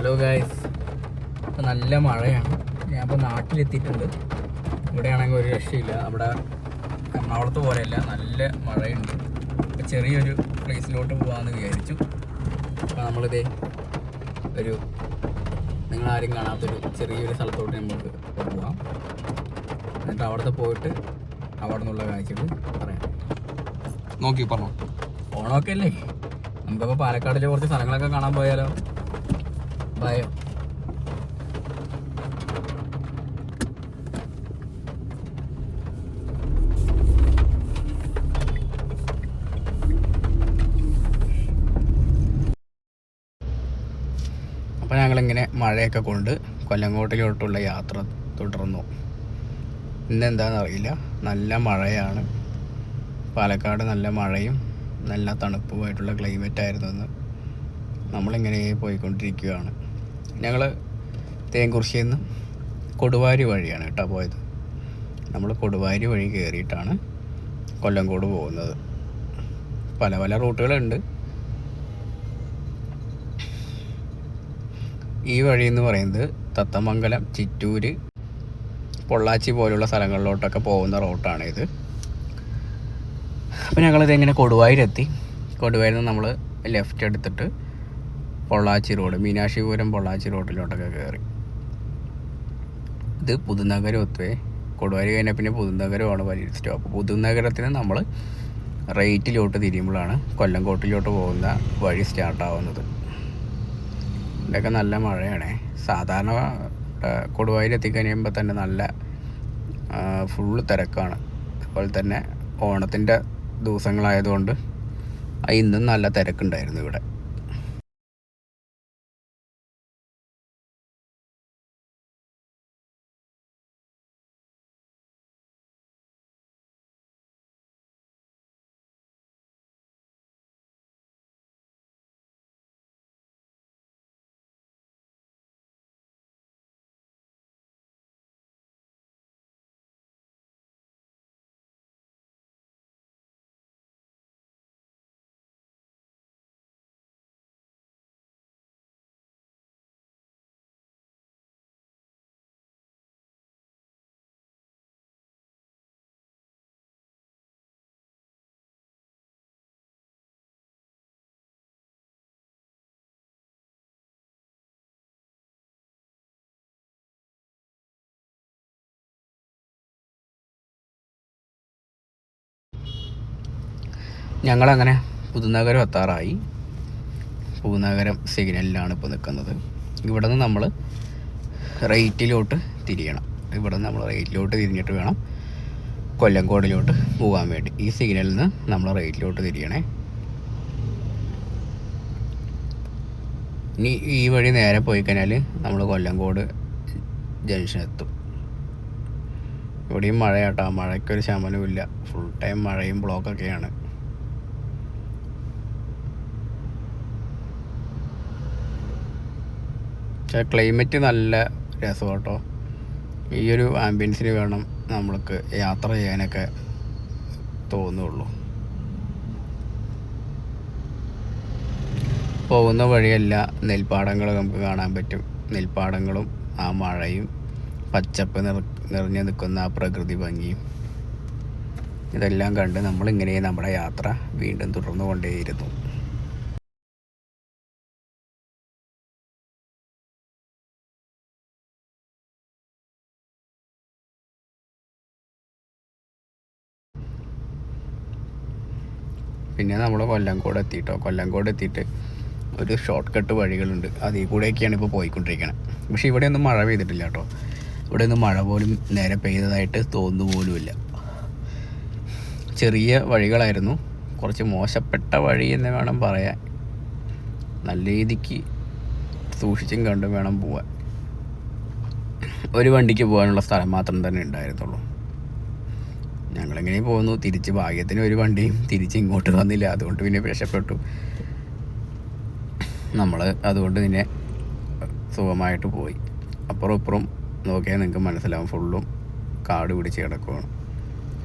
Hello guys ഇപ്പം നല്ല മഴയാണ്. ഞാൻ ഇപ്പോൾ നാട്ടിലെത്തിയിട്ടുണ്ട്. ഇവിടെയാണെങ്കിൽ ഒരു രക്ഷയില്ല. അവിടെ എറണാകുളത്ത് പോലെയല്ല നല്ല മഴയുണ്ട്. അപ്പം ചെറിയൊരു പ്ലേസിലോട്ട് പോകാമെന്ന് വിചാരിച്ചു. അപ്പോൾ നമ്മളിതേ ഒരു നിങ്ങളാരും കാണാത്തൊരു ചെറിയൊരു സ്ഥലത്തോട്ട് നമുക്ക് പോവാം. എന്നിട്ട് അവിടുത്തെ പോയിട്ട് അവിടെ നിന്നുള്ള കാഴ്ചകൾ പറയാം. നോക്കി പറഞ്ഞു. ഓണമൊക്കെ അല്ലേ? നമുക്കപ്പോൾ പാലക്കാടിലെ കുറച്ച് സ്ഥലങ്ങളൊക്കെ കാണാൻ പോയാലോ? ബായോ അപ്പോൾ ഞങ്ങളിങ്ങനെ മഴയൊക്കെ കൊണ്ട് കൊല്ലങ്കോട്ടിലോട്ടുള്ള യാത്ര തുടർന്നു. ഇന്നെന്താണെന്ന് അറിയില്ല നല്ല മഴയാണ്. പാലക്കാട് നല്ല മഴയും നല്ല തണുപ്പുമായിട്ടുള്ള ക്ലൈമറ്റ് ആയിരുന്നു നമ്മളിങ്ങനെ പോയിക്കൊണ്ടിരിക്കുകയാണ്. ഞങ്ങൾ തേങ്കുറിശ്ശിയിൽ നിന്ന് കൊടുവാരി വഴിയാണ് കേട്ടോ പോയത്. നമ്മൾ കൊടുവാരി വഴി കയറിയിട്ടാണ് കൊല്ലംകോട് പോകുന്നത്. പല പല റൂട്ടുകളുണ്ട്. ഈ വഴി എന്ന് പറയുന്നത് തത്തമംഗലം ചിറ്റൂര് പൊള്ളാച്ചി പോലുള്ള സ്ഥലങ്ങളിലോട്ടൊക്കെ പോകുന്ന റൂട്ടാണ് ഇത് അപ്പോൾ ഞങ്ങളിത് എങ്ങനെ കൊടുവായൂരെത്തി കൊടുവായൂരിൽ നിന്ന് നമ്മൾ ലെഫ്റ്റ് എടുത്തിട്ട് പൊള്ളാച്ചി റോഡ് മീനാക്ഷിപുരം പൊള്ളാച്ചി റോഡിലോട്ടൊക്കെ കയറി ഇത് പുതുനഗരം ഒത്തുവേ കൊടുവാരി കഴിഞ്ഞാൽ പിന്നെ പുതുനഗരമാണ് വലിയ സ്റ്റോപ്പ് പുതുനഗരത്തിന് നമ്മൾ റേറ്റിലോട്ട് തിരിയുമ്പോഴാണ് കൊല്ലംകോട്ടിലോട്ട് പോകുന്ന വഴി സ്റ്റാർട്ടാവുന്നത് ഇതൊക്കെ നല്ല മഴയാണ്. സാധാരണ കൊടുവായിൽ എത്തിക്കഴിയുമ്പോൾ തന്നെ നല്ല ഫുള്ള് തിരക്കാണ്. അതുപോലെ തന്നെ ഓണത്തിന്റെ ദിവസങ്ങളായതുകൊണ്ട് ഇന്നും നല്ല തിരക്കുണ്ടായിരുന്നു ഇവിടെ. ഞങ്ങളങ്ങനെ പുതുനഗരം എത്താറായി. പുതുനഗരം സിഗ്നലിലാണ് ഇപ്പോൾ നിൽക്കുന്നത് ഇവിടെ നിന്ന് നമ്മൾ റേറ്റിലോട്ട് തിരിയണം. ഇവിടെ നിന്ന് നമ്മൾ റേറ്റിലോട്ട് തിരിഞ്ഞിട്ട് വേണം കൊല്ലങ്കോടിലോട്ട് പോകാൻ വേണ്ടി. ഈ സിഗ്നലിൽ നിന്ന് നമ്മൾ റേറ്റിലോട്ട് തിരിയണേ. ഇനി ഈ വഴി നേരെ പോയി കഴിഞ്ഞാൽ നമ്മൾ കൊല്ലങ്കോട് ജംഗ്ഷൻ എത്തും. ഇവിടെയും മഴയാട്ടോ. മഴയ്ക്കൊരു ശമനവും ഇല്ല ഫുൾ ടൈം മഴയും ബ്ലോക്കൊക്കെയാണ് പക്ഷേ ക്ലൈമറ്റ് നല്ല രസം കേട്ടോ ഈ ഒരു ആംബിയൻസിന് വേണം നമ്മൾക്ക് യാത്ര ചെയ്യാനൊക്കെ തോന്നുള്ളൂ. പോകുന്ന വഴിയല്ല നെൽപ്പാടങ്ങൾ നമുക്ക് കാണാൻ പറ്റും. നെൽപ്പാടങ്ങളും ആ മഴയും പച്ചപ്പ് നിറ നിറഞ്ഞു നിൽക്കുന്ന ആ പ്രകൃതി ഭംഗിയും. ഇതെല്ലാം കണ്ട് നമ്മളിങ്ങനെ നമ്മുടെ യാത്ര വീണ്ടും തുടർന്നു കൊണ്ടേയിരുന്നു പിന്നെ നമ്മൾ കൊല്ലംകോട് എത്തിയിട്ടോ കൊല്ലംകോട് എത്തിയിട്ട് ഒരു ഷോർട്ട് കട്ട് വഴികളുണ്ട്. അതിൽ കൂടെയൊക്കെയാണ് ഇപ്പോൾ പോയിക്കൊണ്ടിരിക്കുന്നത് പക്ഷേ ഇവിടെയൊന്നും മഴ പെയ്തിട്ടില്ല കേട്ടോ. ഇവിടെ ഒന്നും മഴ പോലും നേരെ പെയ്തതായിട്ട് തോന്നുന്നു പോലുമില്ല. ചെറിയ വഴികളായിരുന്നു. കുറച്ച് മോശപ്പെട്ട വഴി എന്ന് വേണം പറയാൻ. നല്ല രീതിക്ക് സൂക്ഷിച്ചും കണ്ടും വേണം പോവാൻ. ഒരു വണ്ടിക്ക് പോകാനുള്ള സ്ഥലം മാത്രം തന്നെ ഉണ്ടായിരുന്നുള്ളൂ. ഞങ്ങളിങ്ങനെ പോകുന്നു തിരിച്ച് ഭാഗ്യത്തിന് ഒരു വണ്ടിയും തിരിച്ച് ഇങ്ങോട്ട് വന്നില്ല. അതുകൊണ്ട് പിന്നെ രക്ഷപ്പെട്ടു. നമ്മൾ അതുകൊണ്ട് പിന്നെ സുഖമായിട്ട് പോയി. അപ്പുറം ഇപ്പുറം നോക്കിയാൽ നിങ്ങൾക്ക് മനസ്സിലാവും. ഫുള്ളും കാട് പിടിച്ച് കിടക്കുകയാണ്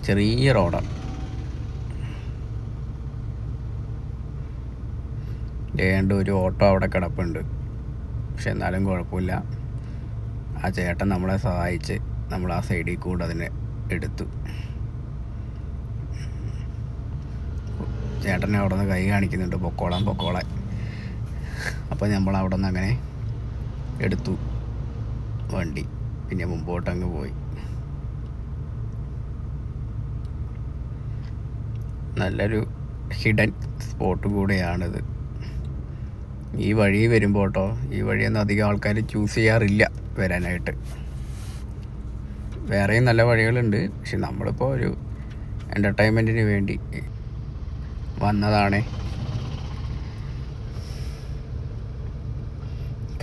ചെറിയ റോഡാണ് ഏണ്ട ഒരു ഓട്ടോ അവിടെ കിടപ്പുണ്ട്. പക്ഷെ എന്നാലും കുഴപ്പമില്ല. ആ ചേട്ടൻ നമ്മളെ സഹായിച്ച് നമ്മൾ ആ സൈഡിൽ കൂടെ അതിനെ എടുത്തു. ചേട്ടനെ അവിടെ നിന്ന് കൈ കാണിക്കുന്നുണ്ട്. പൊക്കോളാൻ പൊക്കോളെ. അപ്പോൾ നമ്മൾ അവിടെ നിന്ന് അങ്ങനെ എടുത്തു വണ്ടി. പിന്നെ മുമ്പോട്ട് അങ്ങ് പോയി. നല്ലൊരു ഹിഡൻ സ്പോട്ട് കൂടെയാണിത്. ഈ വഴി വരുമ്പോൾ കേട്ടോ ഈ വഴിയൊന്നും അധികം ആൾക്കാർ ചൂസ് ചെയ്യാറില്ല വരാനായിട്ട്. വേറെയും നല്ല വഴികളുണ്ട്. പക്ഷെ നമ്മളിപ്പോൾ ഒരു എന്റർടൈൻമെന്റിന് വേണ്ടി വന്നതാണ്.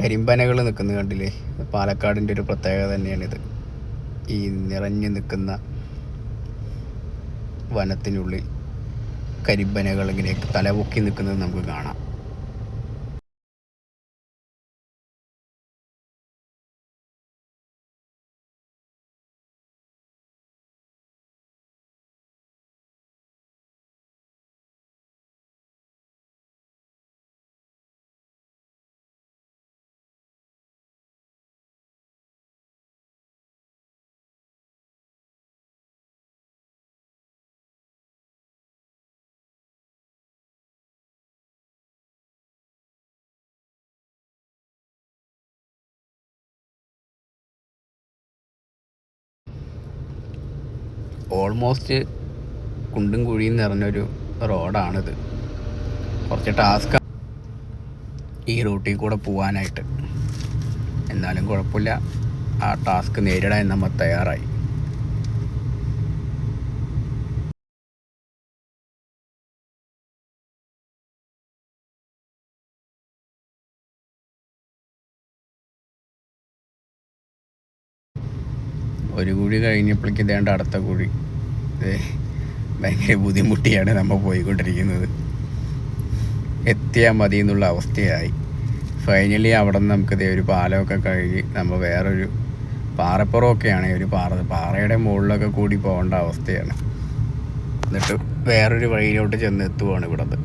കരിമ്പനകൾ നിൽക്കുന്ന കണ്ടില്ലേ? പാലക്കാടിന്റെ ഒരു പ്രത്യേകത തന്നെയാണിത്. ഈ നിറഞ്ഞു നിൽക്കുന്ന വനത്തിനുള്ളിൽ കരിമ്പനകൾ ഇങ്ങനെ തലപൊക്കി നിൽക്കുന്നത് നമുക്ക് കാണാം. ഓൾമോസ്റ്റ് കുണ്ടും കുഴിയും നിറഞ്ഞൊരു റോഡാണിത്. കുറച്ച് ടാസ്ക് ഈ റൂട്ടിൽ കൂടെ പോകാനായിട്ട് എന്നാലും കുഴപ്പമില്ല. ആ ടാസ്ക് നേരിടാൻ നമ്മൾ തയ്യാറായി. ഒരു കുഴി കഴിഞ്ഞപ്പോഴേക്ക് ഇതേണ്ട അടുത്ത കുഴി. ഭയങ്കര ബുദ്ധിമുട്ടിയാണ് നമ്മൾ പോയിക്കൊണ്ടിരിക്കുന്നത്. എത്തിയാൽ മതി എന്നുള്ള അവസ്ഥയായി. ഫൈനലി അവിടെ നിന്ന് നമുക്ക് ദേ ഒരു പാലമൊക്കെ കഴുകി നമ്മൾ വേറൊരു പാറപ്പുറമൊക്കെയാണ് ഒരു പാറ. പാറയുടെ മുകളിലൊക്കെ കൂടി പോകേണ്ട അവസ്ഥയാണ്. എന്നിട്ട് വേറൊരു വഴിയിലോട്ട് ചെന്ന് എത്തുവാണ് ഇവിടത്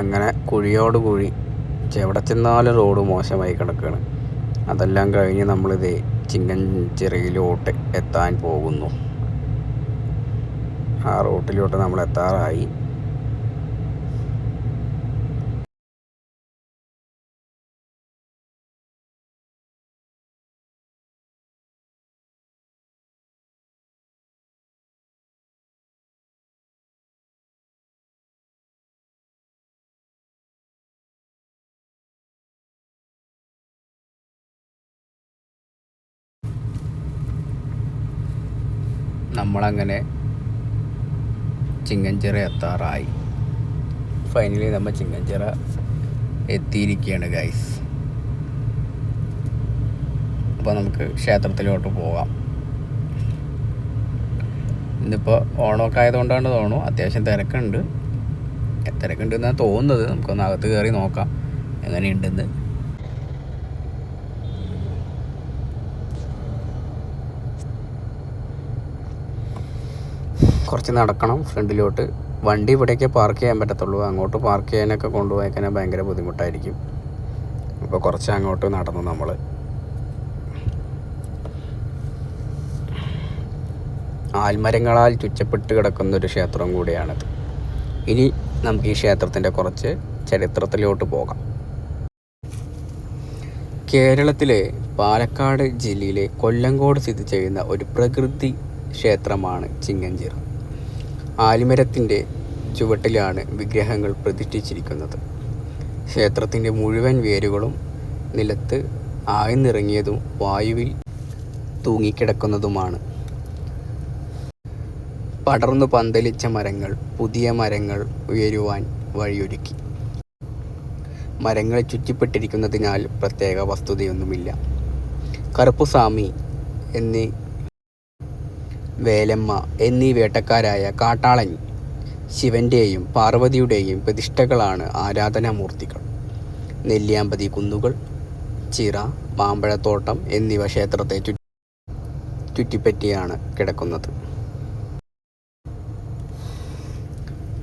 അങ്ങനെ കുഴിയോട് കുഴി എവിടെ ചെന്നാലും റോഡ് മോശമായി കിടക്കുകയാണ് അതെല്ലാം കഴിഞ്ഞ് നമ്മളിത് ചിങ്ങൻ ചിറയിലോട്ട് എത്താൻ പോകുന്നു. ആ റൂട്ടിലോട്ട് നമ്മൾ എത്താറായി നമ്മളങ്ങനെ ചിങ്ങഞ്ചിറ എത്താറായി. ഫൈനലി നമ്മൾ ചിങ്ങഞ്ചിറ എത്തിയിരിക്കുകയാണ് ഗൈസ് അപ്പോൾ നമുക്ക് ക്ഷേത്രത്തിലോട്ട് പോകാം. ഇന്നിപ്പോൾ ഓണമൊക്കെ ആയതുകൊണ്ടാണ് തോന്നുന്നു. അത്യാവശ്യം തിരക്കുണ്ട്. തിരക്കുണ്ട് എന്നാണ് തോന്നുന്നത്. നമുക്കൊന്ന് അകത്ത് കയറി നോക്കാം. എങ്ങനെയുണ്ടെന്ന്. കുറച്ച് നടക്കണം ഫ്രണ്ടിലോട്ട്. വണ്ടി ഇവിടേക്ക് പാർക്ക് ചെയ്യാൻ പറ്റത്തുള്ളൂ. അങ്ങോട്ട് പാർക്ക് ചെയ്യാനൊക്കെ കൊണ്ടുപോയേക്കാൻ ഭയങ്കര ബുദ്ധിമുട്ടായിരിക്കും. അപ്പോൾ കുറച്ച് അങ്ങോട്ട് നടന്നു നമ്മൾ ആൽമരങ്ങളാൽ ചുറ്റപ്പെട്ട് കിടക്കുന്ന ഒരു ക്ഷേത്രം കൂടിയാണിത്. ഇനി നമുക്ക് ഈ ക്ഷേത്രത്തിന്റെ കുറച്ച് ചരിത്രത്തിലോട്ട് പോകാം. കേരളത്തിലെ പാലക്കാട് ജില്ലയിലെ കൊല്ലങ്കോട് സ്ഥിതി ചെയ്യുന്ന ഒരു പ്രകൃതി ക്ഷേത്രമാണ് ചിങ്ങഞ്ചിറ. ആലിമരത്തിന്റെ ചുവട്ടിലാണ് വിഗ്രഹങ്ങൾ പ്രതിഷ്ഠിച്ചിരിക്കുന്നത്. ക്ഷേത്രത്തിന്റെ മുഴുവൻ വേരുകളും നിലത്ത് ആഴ്ന്നിറങ്ങിയതും വായുവിൽ തൂങ്ങിക്കിടക്കുന്നതുമാണ്. പടർന്നു പന്തലിച്ച മരങ്ങൾ പുതിയ മരങ്ങൾ ഉയരുവാൻ വഴിയൊരുക്കി. മരങ്ങളെ ചുറ്റിപ്പെട്ടിരിക്കുന്നതിനാൽ പ്രത്യേക വസ്തുതയൊന്നുമില്ല. കറുപ്പുസ്വാമി എന്നീ വേലമ്മ എന്നീ വേട്ടക്കാരായ കാട്ടാളൻ ശിവന്റെയും പാർവതിയുടെയും പ്രതിഷ്ഠകളാണ് ആരാധനാമൂർത്തികൾ. നെല്ലിയാമ്പതി കുന്നുകൾ ചിറ മാമ്പഴത്തോട്ടം എന്നിവ ക്ഷേത്രത്തെ ചുറ്റി ചുറ്റിപ്പറ്റിയാണ് കിടക്കുന്നത്.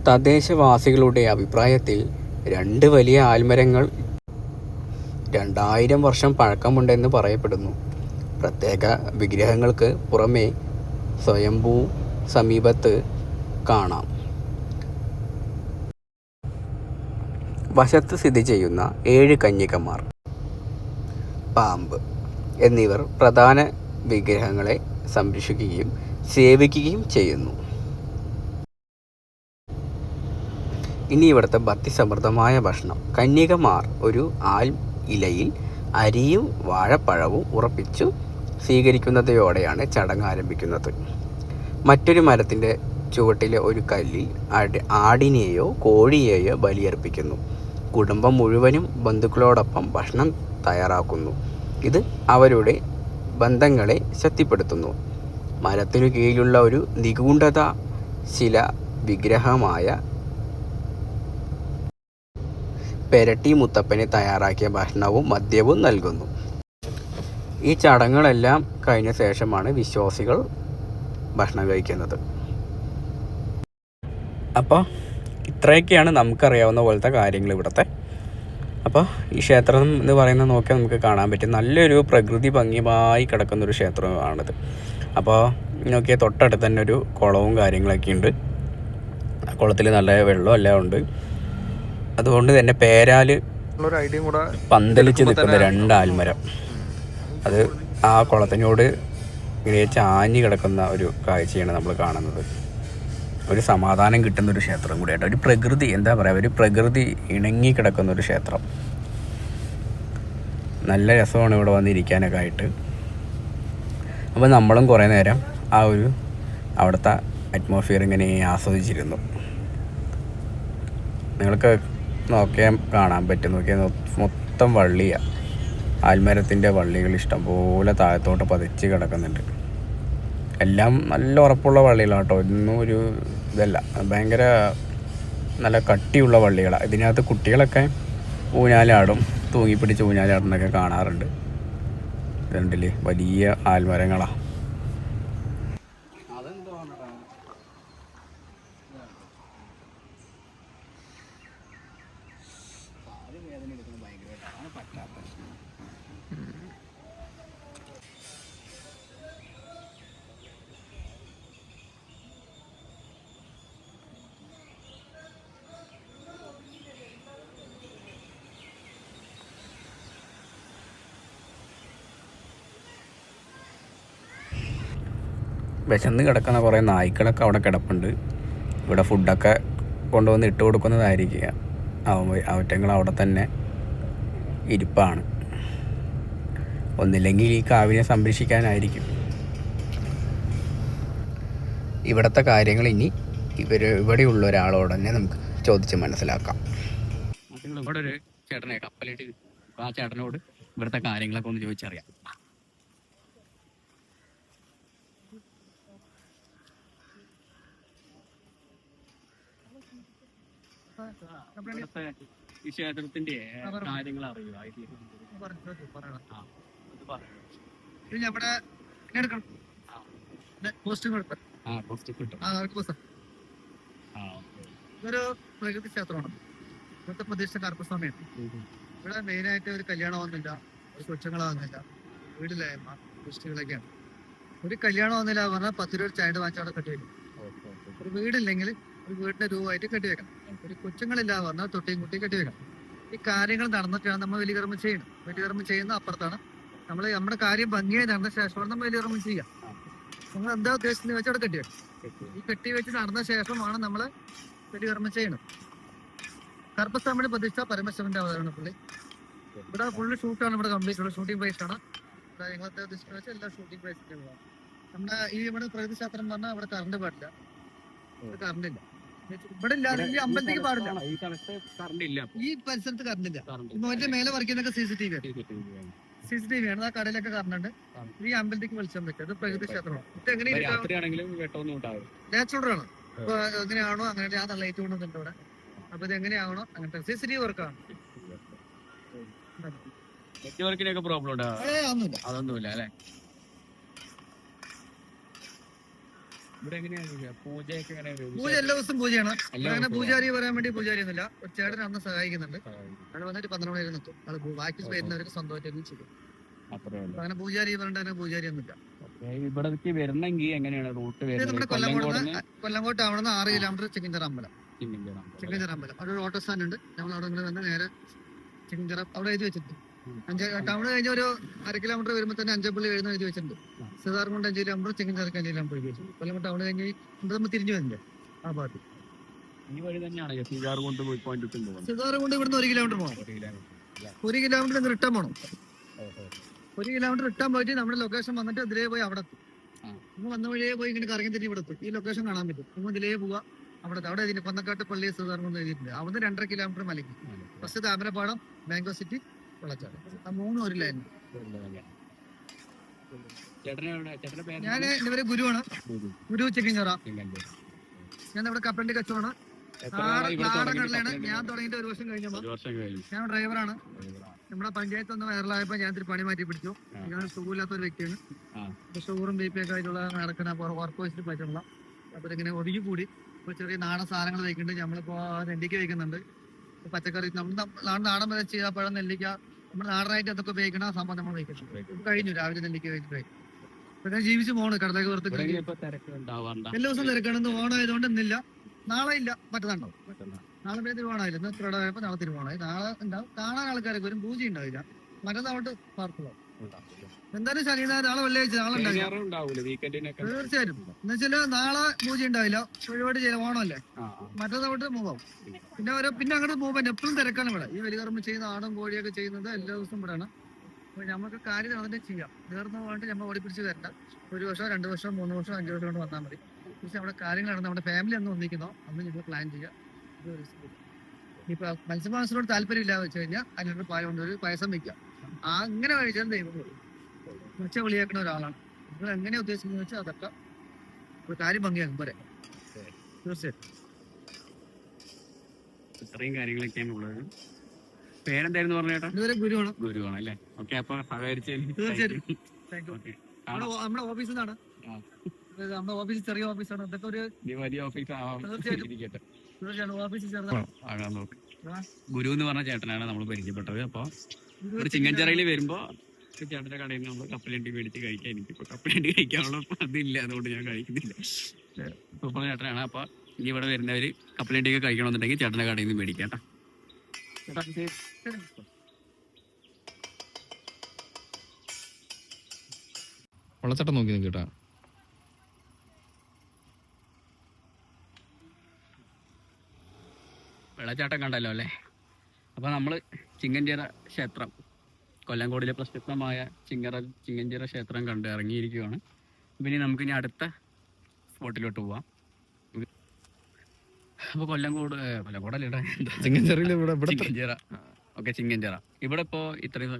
തദ്ദേശവാസികളുടെ അഭിപ്രായത്തിൽ രണ്ട് വലിയ ആൽമരങ്ങൾ രണ്ടായിരം വർഷം പഴക്കമുണ്ടെന്ന് പറയപ്പെടുന്നു. പ്രത്യേക വിഗ്രഹങ്ങൾക്ക് പുറമെ സ്വയംഭൂ സമീപത്ത് കാണാം. വശത്ത് സ്ഥിതി ചെയ്യുന്ന ഏഴ് കന്യകമാർ. പാമ്പ് എന്നിവർ പ്രധാന വിഗ്രഹങ്ങളെ സംരക്ഷിക്കുകയും സേവിക്കുകയും ചെയ്യുന്നു. ഇനി ഇവിടുത്തെ ഭക്തിസമൃദ്ധമായ ഭക്ഷണം. കന്യകമാർ ഒരു ആൽ ഇലയിൽ അരിയും വാഴപ്പഴവും ഉറപ്പിച്ചു സ്വീകരിക്കുന്നതോടെയാണ് ചടങ്ങ് ആരംഭിക്കുന്നത്. മറ്റൊരു മരത്തിന്റെ ചുവട്ടിലെ ഒരു കല്ലിൽ ആടി ആടിനെയോ കോഴിയെയോ ബലിയർപ്പിക്കുന്നു. കുടുംബം മുഴുവനും ബന്ധുക്കളോടൊപ്പം ഭക്ഷണം തയ്യാറാക്കുന്നു. ഇത് അവരുടെ ബന്ധങ്ങളെ ശക്തിപ്പെടുത്തുന്നു. മരത്തിനു കീഴിലുള്ള ഒരു നിഗൂഢത ശില വിഗ്രഹമായ പെരട്ടി മുത്തപ്പന് തയ്യാറാക്കിയ ഭക്ഷണവും മദ്യവും നൽകുന്നു. ഈ ചടങ്ങുകളെല്ലാം കഴിഞ്ഞ ശേഷമാണ് വിശ്വാസികൾ ഭക്ഷണം കഴിക്കുന്നത്. അപ്പോൾ ഇത്രയൊക്കെയാണ് നമുക്കറിയാവുന്ന പോലത്തെ കാര്യങ്ങൾ ഇവിടുത്തെ. അപ്പോൾ ഈ ക്ഷേത്രം എന്ന് പറയുന്നത് നോക്കിയാൽ നമുക്ക് കാണാൻ പറ്റും. നല്ലൊരു പ്രകൃതി ഭംഗിയായി കിടക്കുന്നൊരു ക്ഷേത്രമാണിത്. അപ്പോൾ നോക്കിയാൽ തൊട്ടടുത്ത് തന്നെ ഒരു കുളവും കാര്യങ്ങളൊക്കെ ഉണ്ട്. ആ കുളത്തിൽ നല്ല വെള്ളം എല്ലാം ഉണ്ട്. അതുകൊണ്ട് തന്നെ പേരാൽ പന്തലിച്ച് നിൽക്കുന്ന രണ്ട് ആൽമരം. അത് ആ കുളത്തിനോട് ഇങ്ങനെ ചാഞ്ഞ് കിടക്കുന്ന ഒരു കാഴ്ചയാണ് നമ്മൾ കാണുന്നത്. ഒരു സമാധാനം കിട്ടുന്ന ഒരു ക്ഷേത്രം കൂടിയായിട്ട് ഒരു പ്രകൃതി എന്താ പറയുക ഒരു പ്രകൃതി ഇണങ്ങി കിടക്കുന്ന ഒരു ക്ഷേത്രം. നല്ല രസമാണ് ഇവിടെ വന്നിരിക്കാനൊക്കെ ആയിട്ട്. അപ്പോൾ നമ്മളും കുറേ നേരം ആ ഒരു അവിടുത്തെ അറ്റ്മോസ്ഫിയർ ഇങ്ങനെ ആസ്വദിച്ചിരുന്നു. നിങ്ങൾക്ക് നോക്കിയാൽ കാണാൻ പറ്റും. നോക്കിയാൽ മൊത്തം വള്ളിയാണ് ആൽമരത്തിന്റെ വള്ളികൾ ഇഷ്ടംപോലെ താഴത്തോട്ട് പതിച്ച് കിടക്കുന്നുണ്ട്. എല്ലാം നല്ല ഉറപ്പുള്ള വള്ളികളാണ് കേട്ടോ ഇതൊന്നും ഒരു ഇതല്ല. ഭയങ്കര നല്ല കട്ടിയുള്ള വള്ളികളാണ് ഇതിനകത്ത് കുട്ടികളൊക്കെ ഊഞ്ഞാലാടും തൂങ്ങിപ്പിടിച്ച് ഊഞ്ഞാലാടുന്നൊക്കെ കാണാറുണ്ട്. ഇതുണ്ടല്ലേ? വലിയ ആൽമരങ്ങളാണ് വിശന്ന് കിടക്കുന്ന കുറേ നായ്ക്കളൊക്കെ അവിടെ കിടപ്പുണ്ട്. ഇവിടെ ഫുഡൊക്കെ കൊണ്ടുവന്ന് ഇട്ട് കൊടുക്കുന്നതായിരിക്കുക. അവ- അവറ്റങ്ങൾ അവിടെ തന്നെ ഇരിപ്പാണ്. ഒന്നില്ലെങ്കിൽ ഈ കാവിനെ സംരക്ഷിക്കാനായിരിക്കും. ഇവിടുത്തെ കാര്യങ്ങൾ ഇനി ഇവർ ഇവിടെയുള്ള ഒരാളോട് തന്നെ നമുക്ക് ചോദിച്ച് മനസ്സിലാക്കാം. ഇവിടെ ഒരു ചേട്ടനെ കപ്പലിട്ട് ആ ചേട്ടനോട് ഇവിടുത്തെ കാര്യങ്ങളൊക്കെ ഒന്ന് ചോദിച്ചറിയാം. ഇവിടുത്തെ ഈ ക്ഷേത്രത്തിന്റെ കാര്യങ്ങൾ അറിയുക ഇതൊരു പ്രകൃതി ക്ഷേത്രമാണ്. ഇവിടുത്തെ പ്രദേശത്തെ കറുപ്പസ്വാമിയാണ് ഇവിടെ മെയിൻ ആയിട്ട് ഒരു കല്യാണമൊന്നുമില്ല ഒരു കൊച്ചുങ്ങളാവുന്നില്ല വീടില്ലായ്മ ദൃഷ്ടികളൊക്കെയാണ് ഒരു കല്യാണം ഒന്നുമില്ല പറഞ്ഞാൽ പത്ത് രൂപ ചായണ്ട് വാങ്ങിച്ചവിടെ കെട്ടി വെക്കും. ഒരു വീടില്ലെങ്കിൽ ഒരു വീടിന്റെ രൂപമായിട്ട് കെട്ടി വെക്കണം. ഒരു കൊച്ചുങ്ങളില്ല പറഞ്ഞാൽ തൊട്ടിയും കുട്ടിയും കെട്ടി വെക്കണം. ഈ കാര്യങ്ങൾ നടന്നിട്ടാണ് നമ്മൾ വലിയകർമ്മം ചെയ്യുന്നത് വലിയകർമ്മം ചെയ്യുന്ന അപ്പുറത്താണ് നമ്മൾ നമ്മുടെ കാര്യം ഭംഗിയായി നടന്ന ശേഷമാണ് നമ്മൾ വലിയകർമ്മം ചെയ്യുക. നമ്മൾ എന്താ ഉദ്ദേശിച്ചെന്ന് വെച്ചാൽ അവിടെ കെട്ടി വെക്കണം. ഈ കെട്ടി വെച്ച് നടന്ന ശേഷമാണ് നമ്മൾ വലിയകർമ്മം ചെയ്യുന്നത് കർപ്പസ്വാമിയുടെ പ്രതിഷ്ഠ പരമശിവന്റെ അവതരണം പുള്ളി. ഇവിടെ ഫുള്ള് ഷൂട്ടാണ് ഇവിടെ കംപ്ലീറ്റ് ഉള്ളത് ഷൂട്ടിംഗ് പ്ലേസ് ആണ്. ഇവിടെ ഞങ്ങളത്തെ വെച്ചാൽ വെച്ച് എല്ലാ ഷൂട്ടിംഗ് പ്ലേസ് നമ്മുടെ ഈ ഇവിടെ പ്രകൃതി ശാസ്ത്രം പറഞ്ഞാൽ ഇവിടെ കറണ്ട് പാടില്ല. കറണ്ട് ഇല്ല. ഇവിടെ ഇല്ല ഈ അമ്പലത്തേക്ക് പാടില്ല. ഈ സ്ഥലത്ത് കറണ്ട് ഇല്ല ഈ പരിസരത്ത് കറണ്ട് ഇല്ല. മോന്റെ മേലെ വർക്കുന്നൊക്കെ C C T V C C T V ആണ്. ആ കടയിലൊക്കെ കറണ്ട് ഈ അമ്പലത്തേക്ക് വെളിച്ചം വെച്ചത് അത് പ്രകൃതി ക്ഷേത്രമാണ്. ഇത് എങ്ങനെ നാച്ചുറൽ ആണ്. അപ്പൊ എങ്ങനെയാണോ അങ്ങനെ ആ ലൈറ്റ് കൊണ്ടുവന്നിട്ട് ഇവിടെ. അപ്പൊ ഇത് എങ്ങനെയാണോ അങ്ങനത്തെ സി സി ടി വി വർക്കാണ് നെറ്റ്വർക്കിനൊക്കെ പ്രോബ്ലം ഉണ്ടാവും അതൊന്നുമില്ല അല്ലെ ഇവിടെ എങ്ങനെയാ പൂജയൊക്കെ എങ്ങനെ പൂജ എല്ലാ ദിവസവും പൂജയാണ്. അങ്ങനെ പൂജാരി പറയാൻ വേണ്ടി പൂജാരി ഒന്നുമില്ല ഒരു ചേട്ടൻ അന്ന് സഹായിക്കുന്നുണ്ട്. അവിടെ വന്നിട്ട് പന്ത്രണ്ട് മണി വരെ നിൽക്കും അത് ബാക്കി വരുന്നവർക്ക് സ്വന്തമായിട്ട് ചെയ്യും. അങ്ങനെ പൂജാരി പറഞ്ഞിട്ട് അങ്ങനെ പൂജാരി ഒന്നുമില്ല ഇവിടേക്ക് വരണമെങ്കിൽ എങ്ങനെയാണ് റൂട്ട് വരുന്നത്? കൊല്ലംകോട്ട് അവിടെ നിന്ന് ആറ് കിലോമീറ്റർ ചിക്കഞ്ചിറ അമ്പലം. ചിക്കഞ്ചിറ അമ്പലം അവിടെ ഒരു ഓട്ടോ സ്റ്റാൻഡ് ഉണ്ട് നമ്മൾ അവിടെ നിന്ന് വന്ന് നേരെ ചിക്കഞ്ചിറ അവിടെ എഴുതി വെച്ചിട്ടുണ്ട്. അഞ്ച് ടൗൺ കഴിഞ്ഞ ഒരു അര കിലോമീറ്റർ വരുമ്പോൾ തന്നെ അഞ്ചപ്പള്ളി എഴുന്ന എഴുതി വെച്ചിട്ടുണ്ട്. സിതാർകുണ്ട് അഞ്ച് കിലോമീറ്റർ ചിക്കഞ്ചിറക്ക് അഞ്ച് കിലോമീറ്റർ എഴുതി വെച്ചു കൊല്ലം ടൗൺ കഴിഞ്ഞ് നമ്മൾ തിരിഞ്ഞു വന്നില്ലേ ആ ഭാഗത്ത്. സിതാർകുണ്ട് ഇവിടുന്ന് ഒരു കിലോമീറ്റർ പോകണം ഒരു കിലോമീറ്റർ. റിട്ടേൺ പോകണം ഒരു കിലോമീറ്റർ റിട്ടേൺ പോയിട്ട് നമ്മുടെ ലൊക്കേഷൻ വന്നിട്ട് ഇതിലേ പോയി അവിടെ എത്തും. നമ്മൾ വന്ന വഴിയേ പോയി ഇങ്ങനെ കറങ്ങി തിരിഞ്ഞ് ഇവിടെ എത്തും. ഈ ലൊക്കേഷൻ കാണാൻ പറ്റും. നമ്മൾ ഇതിലേ പോവാ അവിടെ അവിടെ ഇതിന് പന്നക്കാട്ട് പള്ളി സിതാർകുണ്ട് എഴുതിയിട്ടുണ്ട്. അവിടുന്ന് രണ്ടര കിലോമീറ്റർ മലയ്ക്ക്. ഫസ്റ്റ് താമരപ്പാടം മാംഗോ സിറ്റി വെള്ളച്ചാട് ആ മൂന്നും ഒരു ലൈൻ ഞാൻ ഇവരെ ഗുരുവാണ് ഗുരു ചിക്കിഞ്ചറ ഞാൻ ഇവിടെ കപ്പലിന്റെ കച്ചവടമാണ്. നാടൻ കടലാണ്. ഞാൻ തുടങ്ങിയിട്ട് ഒരു വർഷം കഴിഞ്ഞപ്പോ ഞാൻ ഡ്രൈവറാണ്. നമ്മുടെ പഞ്ചായത്ത് ഒന്ന് വൈറലായപ്പോ ഞാൻ ഇത്തിരി പണി മാറ്റി പിടിച്ചു. ഞാൻ സുഖമില്ലാത്ത ഒരു വ്യക്തിയാണ്. ഷുഗറും ബി പി ഒക്കെ ആയിട്ടുള്ള നടക്കുന്ന വർക്ക് വെച്ചിട്ട് പറ്റുള്ള അപ്പൊ ഇങ്ങനെ ഒതുങ്ങി കൂടി. ഇപ്പൊ ചെറിയ നാടൻ സാധനങ്ങൾ വയ്ക്കുന്നുണ്ട്. നമ്മളിപ്പോ നെല്ലിക്ക വയ്ക്കുന്നുണ്ട്. പച്ചക്കറി നമ്മൾ നാടൻ ചെയ്യാപ്പഴം പഴം നെല്ലിക്ക നമ്മൾ നാടനായിട്ട് അതൊക്കെ ഉപയോഗിക്കണം ആ സംഭവം നമ്മൾ വയ്ക്കുന്നുണ്ട് കഴിഞ്ഞു രാവിലെ നെല്ലിക്ക് ഇപ്പൊ ഞാൻ ജീവിച്ചു പോണ് കടലേക്ക് പുറത്ത് എല്ലാ ദിവസവും തിരക്കാണെന്ന് ഓണായതുകൊണ്ട് ഇന്നില്ല. നാളെ ഇല്ല മറ്റന്നാണ്ടാവും നാളെ പിന്നെ തിരുവോണമായില്ല ഇന്ന് തിരുവോണമായപ്പോ നാളെ തിരുവോണമായി നാളെ ഉണ്ടാവും കാണാൻ ആൾക്കാരൊക്കെ വരും പൂജ ഉണ്ടാവില്ല. മറ്റന്നാളോട്ട് പാർക്കുള്ളൂ. എന്തായാലും ശനി നാളെ വെള്ളിയാഴ്ച നാളെ തീർച്ചയായിട്ടും. എന്ന് വെച്ചാൽ നാളെ പൂജ ഉണ്ടാവില്ല. ഒരുപാട് ചെയ്യില്ല ഓണമല്ലേ? ആ മറ്റന്നാളോട്ട് മൂവാം പിന്നെ ഓരോ പിന്നെ അങ്ങോട്ട് മൂവ്മെന്റ് എപ്പോഴും തിരക്കാണ് ഇവിടെ. ഈ വലികർമ്മ ചെയ്യുന്ന ആടും കോഴിയൊക്കെ ചെയ്യുന്നത് എല്ലാ ദിവസവും ഇവിടെയാണ്. അപ്പൊ നമുക്ക് കാര്യം നടന്നിട്ട് ചെയ്യാം. നേർന്ന് പോകാണ്ട് നമ്മൾ ഓടിപ്പിടിച്ച് തരണ്ട ഒരു വർഷം രണ്ട് വർഷം മൂന്ന് വർഷം അഞ്ച് വർഷം കൊണ്ട് വന്നാൽ മതി. പക്ഷെ നമ്മുടെ കാര്യങ്ങളാണ് നമ്മുടെ ഫാമിലി എന്ന് ഒന്നിക്കുന്നോ. അന്ന് നിങ്ങൾ പ്ലാൻ ചെയ്യാം. ഇപ്പൊ ഒരു താല്പര്യം ഇല്ലാന്ന് വെച്ച് കഴിഞ്ഞാൽ അതിനൊരു പായ കൊണ്ട് ഒരു പായസം വെക്കാം അങ്ങനെ കഴിച്ചാൽ ദൈവം കൊടുക്കും ഉച്ച വിളിയാക്കുന്ന ഒരാളാണ്. നിങ്ങൾ എങ്ങനെ ഉദ്ദേശിക്കുന്നത് വെച്ചാൽ അതൊക്കെ ഒരു കാര്യം ഭംഗിയാക്കും. പോരെ. തീർച്ചയായിട്ടും. ഇത്രയും കാര്യങ്ങളൊക്കെയാണ് ഉള്ളത്. പേരെന്തായിരുന്നു പറഞ്ഞേട്ടാ ഇതുവരെ ഗുരുവാണ്. ഗുരുവാണ് അല്ലേ? ഓക്കെ അപ്പൊ സഹകരിച്ചതിന് തീർച്ചയായിട്ടും. ഓക്കെ നമ്മുടെ ഓഫീസിൽ നിന്നാണ്. നമ്മുടെ ഓഫീസ് ചെറിയ ഓഫീസാണ്. അതൊക്കെ ഒരു വലിയ ഓഫീസ് തീർച്ചയായിട്ടും. ഓഫീസിൽ ചേർന്ന ഗുരു എന്ന് പറഞ്ഞ ചേട്ടനാണ് നമ്മൾ പരിചയപ്പെട്ടത്. അപ്പൊ ഒരു ചിങ്ങഞ്ചിറയിൽ വരുമ്പോ ഈ ചേട്ടന്റെ കടയിൽ നിന്ന് നമ്മൾ കപ്പലണ്ടി മേടിച്ച് കഴിക്കാൻ എനിക്കിപ്പോൾ കപ്പലണ്ടി കഴിക്കാനുള്ള അതില്ല അതുകൊണ്ട് ഞാൻ കഴിക്കുന്നില്ല. സൂപ്പർ ചേട്ടനാണ് അപ്പൊ ഇനി ഇവിടെ വരുന്നവര് കപ്പലണ്ടി ഒക്കെ കഴിക്കണമെന്നുണ്ടെങ്കിൽ ചേട്ടന്റെ കടയിൽ നിന്ന് മേടിക്കാം കേട്ടോ. വെള്ളച്ചാട്ടം നോക്കി നിൽക്ക് കേട്ടാ. വെള്ളച്ചാട്ടം കണ്ടല്ലോ അല്ലേ? അപ്പൊ നമ്മൾ ചിങ്ങഞ്ചേര ക്ഷേത്രം. കൊല്ലംകോടിലെ പ്രസിദ്ധമായ ചിങ്ങറ ചിങ്ങഞ്ചിറ ക്ഷേത്രം കണ്ട് ഇറങ്ങിയിരിക്കുകയാണ്. പിന്നെ നമുക്ക് ഇനി അടുത്ത സ്പോട്ടിലോട്ട് പോവാം. അപ്പൊ കൊല്ലംകോട് ഏ, കൊല്ലംകോടല്ലേ ചിങ്ങഞ്ചേരിയിൽ ഇവിടെ ഇവിടെ ചിങ്ങഞ്ചിറ. ഓക്കെ ചിങ്ങഞ്ചിറ. ഇവിടെ ഇപ്പോ ഇത്രയും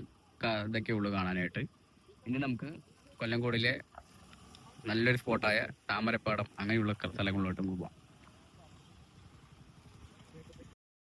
ഇതൊക്കെ ഉള്ളു കാണാനായിട്ട്. ഇനി നമുക്ക് കൊല്ലംകോടിലെ നല്ലൊരു സ്പോട്ടായ താമരപ്പാടം അങ്ങനെയുള്ള സ്ഥലങ്ങളിലോട്ട് പോവാം.